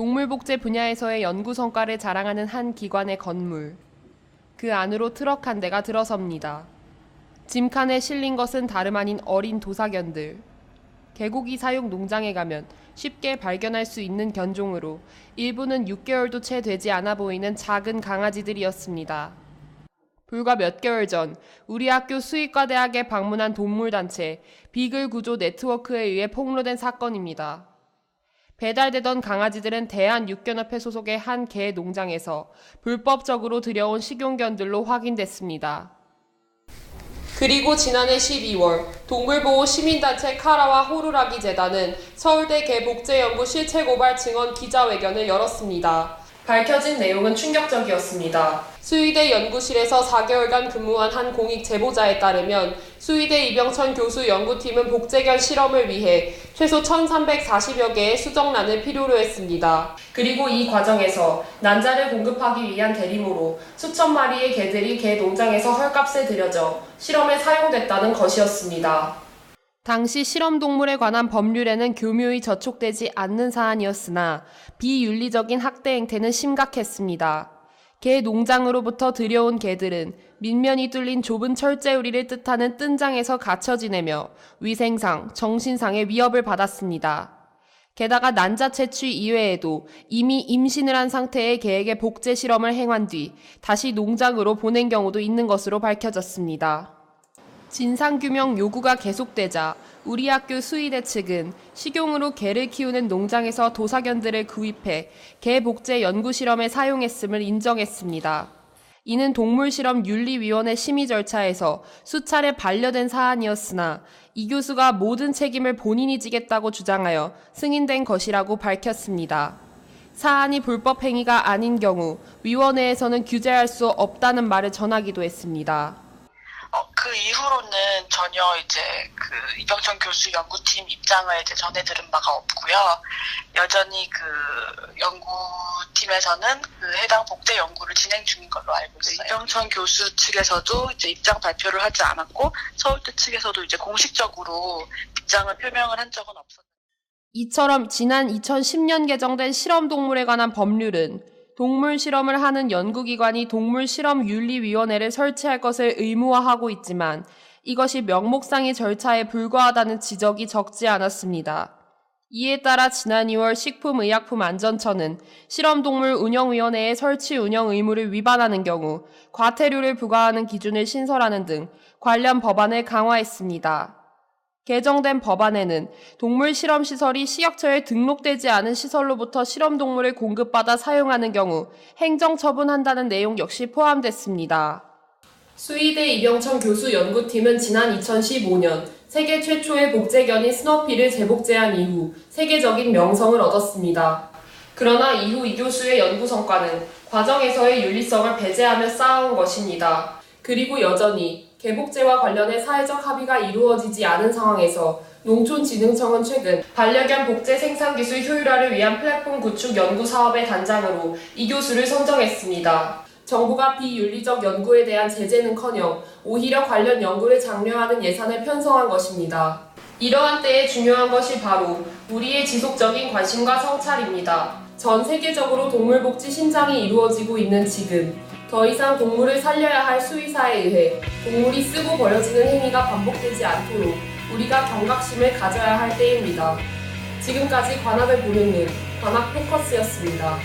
동물복제 분야에서의 연구 성과를 자랑하는 한 기관의 건물. 그 안으로 트럭 한 대가 들어섭니다. 짐칸에 실린 것은 다름 아닌 어린 도사견들. 개고기 사육 농장에 가면 쉽게 발견할 수 있는 견종으로 일부는 6개월도 채 되지 않아 보이는 작은 강아지들이었습니다. 불과 몇 개월 전 우리 학교 수의과 대학에 방문한 동물단체 비글 구조 네트워크에 의해 폭로된 사건입니다. 배달되던 강아지들은 대한육견협회 소속의 한 개 농장에서 불법적으로 들여온 식용견들로 확인됐습니다. 그리고 지난해 12월 동물보호 시민단체 카라와 호루라기 재단은 서울대 개복제연구 실체 고발 증언 기자회견을 열었습니다. 밝혀진 내용은 충격적이었습니다. 수의대 연구실에서 4개월간 근무한 한 공익 제보자에 따르면 수의대 이병천 교수 연구팀은 복제견 실험을 위해 최소 1,340여 개의 수정란을 필요로 했습니다. 그리고 이 과정에서 난자를 공급하기 위한 대림으로 수천 마리의 개들이 개 농장에서 헐값에 들여져 실험에 사용됐다는 것이었습니다. 당시 실험동물에 관한 법률에는 교묘히 저촉되지 않는 사안이었으나 비윤리적인 학대 행태는 심각했습니다. 개 농장으로부터 들여온 개들은 민면이 뚫린 좁은 철제우리를 뜻하는 뜬장에서 갇혀 지내며 위생상, 정신상의 위협을 받았습니다. 게다가 난자 채취 이외에도 이미 임신을 한 상태의 개에게 복제 실험을 행한 뒤 다시 농장으로 보낸 경우도 있는 것으로 밝혀졌습니다. 진상규명 요구가 계속되자 우리 학교 수의대 측은 식용으로 개를 키우는 농장에서 도사견들을 구입해 개 복제 연구 실험에 사용했음을 인정했습니다. 이는 동물실험 윤리위원회 심의 절차에서 수차례 반려된 사안이었으나 이 교수가 모든 책임을 본인이 지겠다고 주장하여 승인된 것이라고 밝혔습니다. 사안이 불법 행위가 아닌 경우 위원회에서는 규제할 수 없다는 말을 전하기도 했습니다. 어, 그 이후로는 전혀 이제 그 이병천 교수 연구팀 입장을 이제 전해 들은 바가 없고요. 여전히 그 연구팀에서는 그 해당 복제 연구를 진행 중인 걸로 알고 있어요. 이병천 교수 측에서도 이제 입장 발표를 하지 않았고 서울대 측에서도 이제 공식적으로 입장을 표명을 한 적은 없었어요. 이처럼 지난 2010년 개정된 실험 동물에 관한 법률은 동물 실험을 하는 연구기관이 동물실험윤리위원회를 설치할 것을 의무화하고 있지만 이것이 명목상의 절차에 불과하다는 지적이 적지 않았습니다. 이에 따라 지난 2월 식품의약품안전처는 실험동물 운영위원회의 설치 운영 의무를 위반하는 경우 과태료를 부과하는 기준을 신설하는 등 관련 법안을 강화했습니다. 개정된 법안에는 동물 실험 시설이 식약처에 등록되지 않은 시설로부터 실험 동물을 공급받아 사용하는 경우 행정 처분한다는 내용 역시 포함됐습니다. 수의대 이병천 교수 연구팀은 지난 2015년 세계 최초의 복제견인 스너피를 재복제한 이후 세계적인 명성을 얻었습니다. 그러나 이후 이 교수의 연구 성과는 과정에서의 윤리성을 배제하며 쌓아온 것입니다. 그리고 여전히 개복제와 관련해 사회적 합의가 이루어지지 않은 상황에서 농촌진흥청은 최근 반려견 복제 생산 기술 효율화를 위한 플랫폼 구축 연구 사업의 단장으로 이 교수를 선정했습니다. 정부가 비윤리적 연구에 대한 제재는커녕 오히려 관련 연구를 장려하는 예산을 편성한 것입니다. 이러한 때에 중요한 것이 바로 우리의 지속적인 관심과 성찰입니다. 전 세계적으로 동물복지 신장이 이루어지고 있는 지금 더 이상 동물을 살려야 할 수의사에 의해 동물이 쓰고 버려지는 행위가 반복되지 않도록 우리가 경각심을 가져야 할 때입니다. 지금까지 관악을 보는 눈, 관악 포커스였습니다.